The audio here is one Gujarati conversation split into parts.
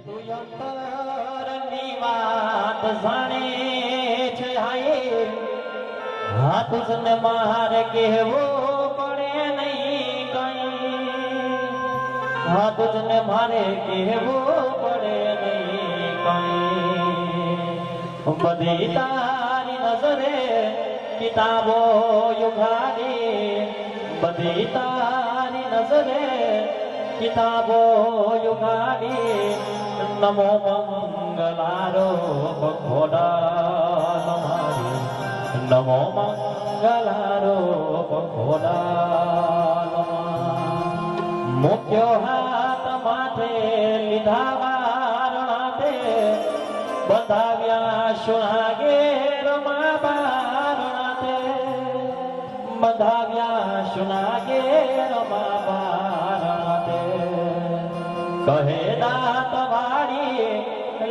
તું અંતરની વાત જાણે છે હાય હા તુજને મારે કહેવું પડે નહીં કઈ હા તુજને મારે કહેવું પડે નહીં કઈ બધી તારી નજરે કિતાબો યુગાડી બધી તારી નજરે કિતાબો યુગાડી નમો મંગલારો મારી નમો મંગલારો ભગોડા મુક્યો હાથ માથે લીધા વારણાતે બંધાવ્યા સુણાગે રમા બારણાતે બંધાવ્યા સુનાગે રમા કહે દાત વાળી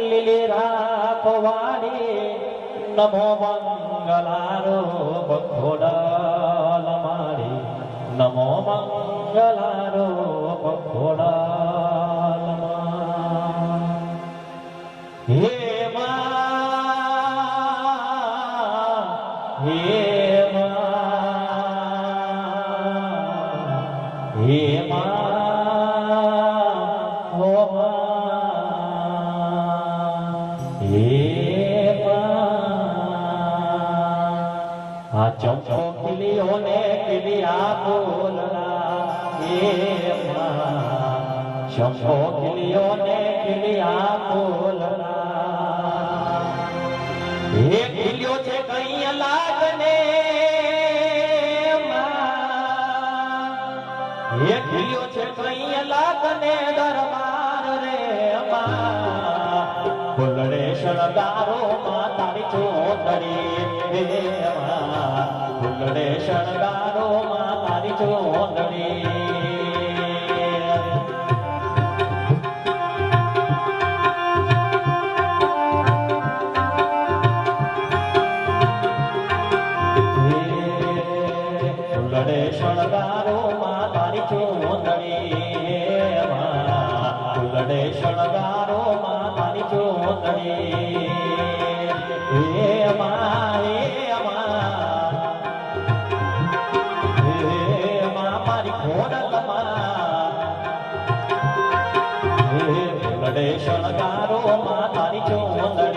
લીલી રાખ વાળી નમો મંગલારો ભગોડા મારી નમો મંગલારો ભગોડા ચંપો ખીલીઓ ને ખીલિયા બોલના મા ચંપો ખીલીઓ ને ખીલિયા બોલના એ ખીલ્યો છે કઈ લાગને એ ખીલ્યો છે કઈ લાગને દરબાર રે મા ફૂલડે શણગારો માં તારી મા ફૂલડે શણગારો માં તારી ચોંદડી. શણગારો માં તારી ચોંદડી. ફૂલડે શણગારો માં તારી ચોંદડી. હે મા શણગારો માં તારી ચોંદડી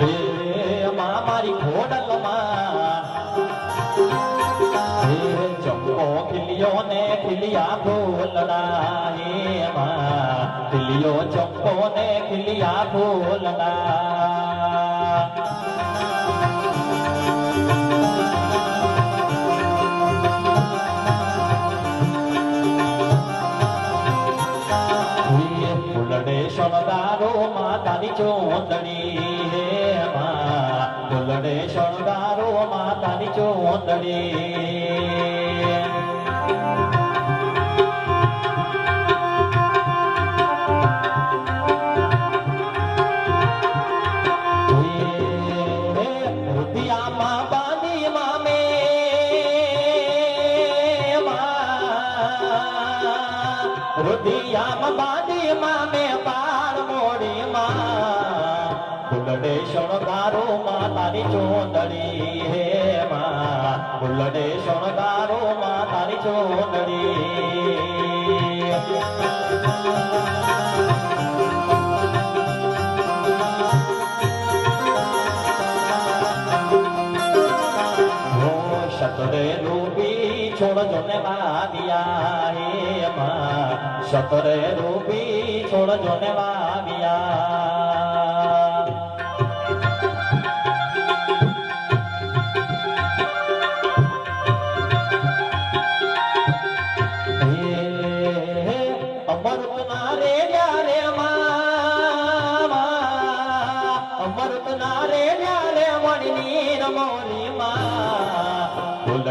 મારી ખોડલ માં હે ચંપો ખીલ્યો ને ખીલિયા મા ખીલિયો ચંપો ને ખીલિયા ફૂલડા ફૂલડે શણગારો માતાની ચોંદણી. શણગારો માતાની ચોંદડી. માં તારી ચોંદડી હે માં ફૂલડે શણગારો માં તારી ચોંદડી રૂપી છોડજો ને વાવિયા હે માં સતરે રૂપી છોડજો ને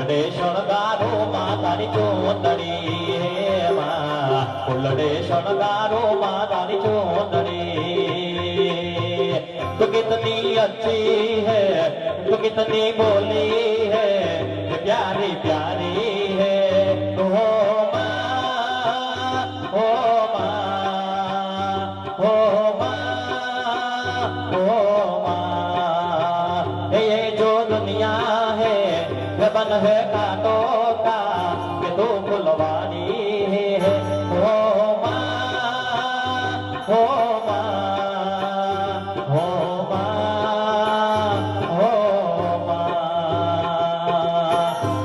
ફૂલડે શણગારો માતાની ચોંદડી હે મા ફૂલડે શણગારો માતાની ચોંદડી તું કિતની અચ્છી હે તું કિતની બોલી હે પ્યારી પ્યારી ये बन है कांटों का ये तो फुलवारी है हो माँ हो माँ हो માँ, હો માँ.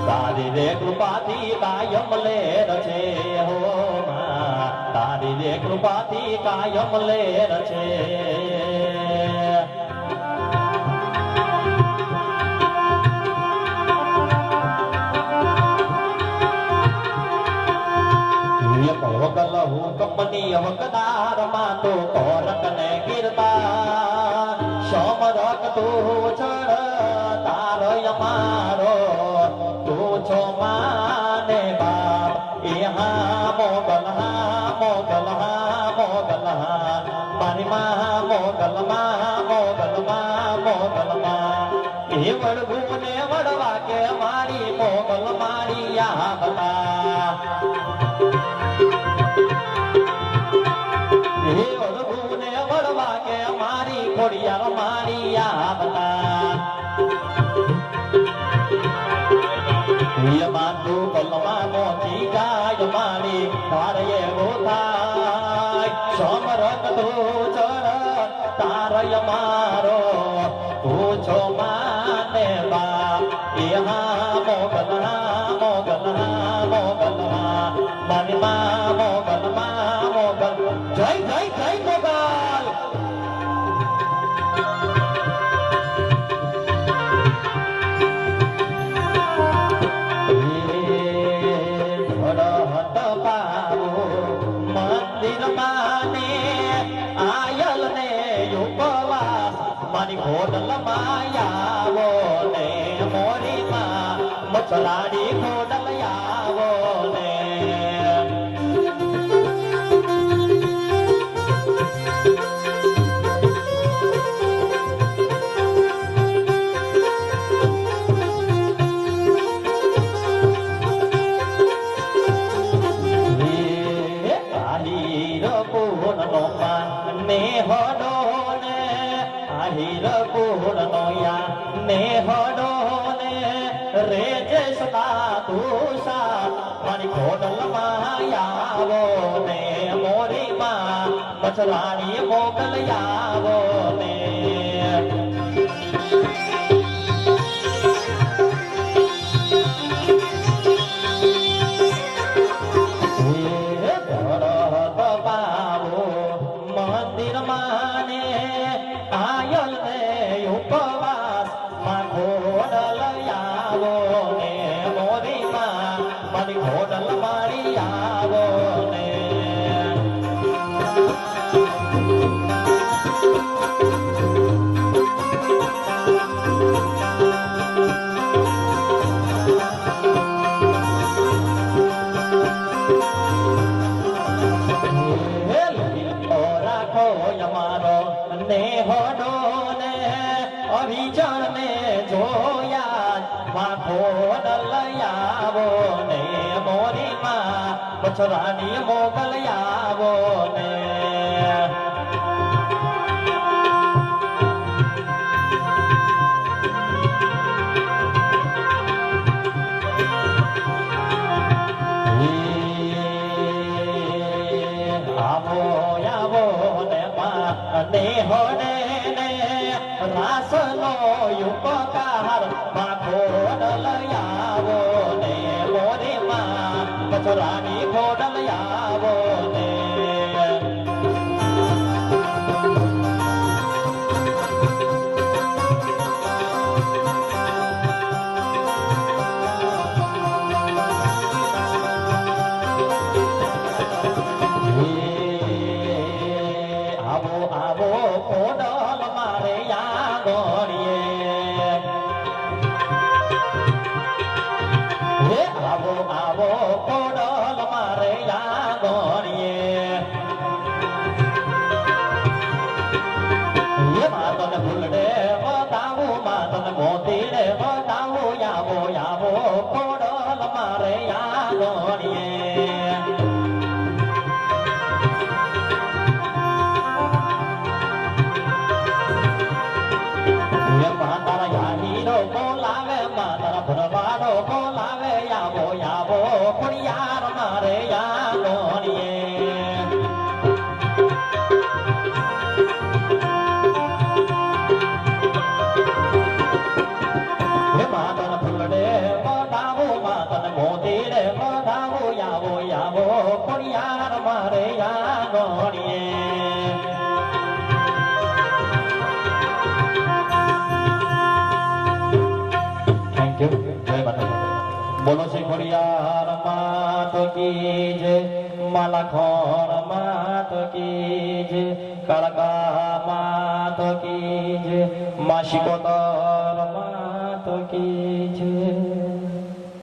તારી રે કૃપાથી કાયમ લેર છે હો માં તારી રે કૃપાથી કાયમ લેર છે કંપની વગદારમાં તો કોરક ને ગીરતા સોમરક તું ચડ તારો મારો તું છો માને બાપ એ હા મોગલ હા મોગલ હા મોગલ હા મારી મા મોગલ મા મોગલ મા મોગલ મા એ વડગું ને કે મારી મોગલ મારી આ બતા મારી મારિયા મારી આવતા. યમાં તું કલમાં મોચી ગાય મારી તારે એવો થાય સોમરક તું ચડ તારય મારો. તું છો માને બા એ હા મોગલ હા મોગલ હા สลา મારી ખોડલ માયાવો ને મોરી માં પછરાણી મોકલ આવો ને માં પછરાની મોગલ આવો ને. ને હોને ને ઉપકાર 大伯。মাতকিজ মালা ঘর মাতকিজ কালকা মাতকিজ মাসিকতর মাতকিজ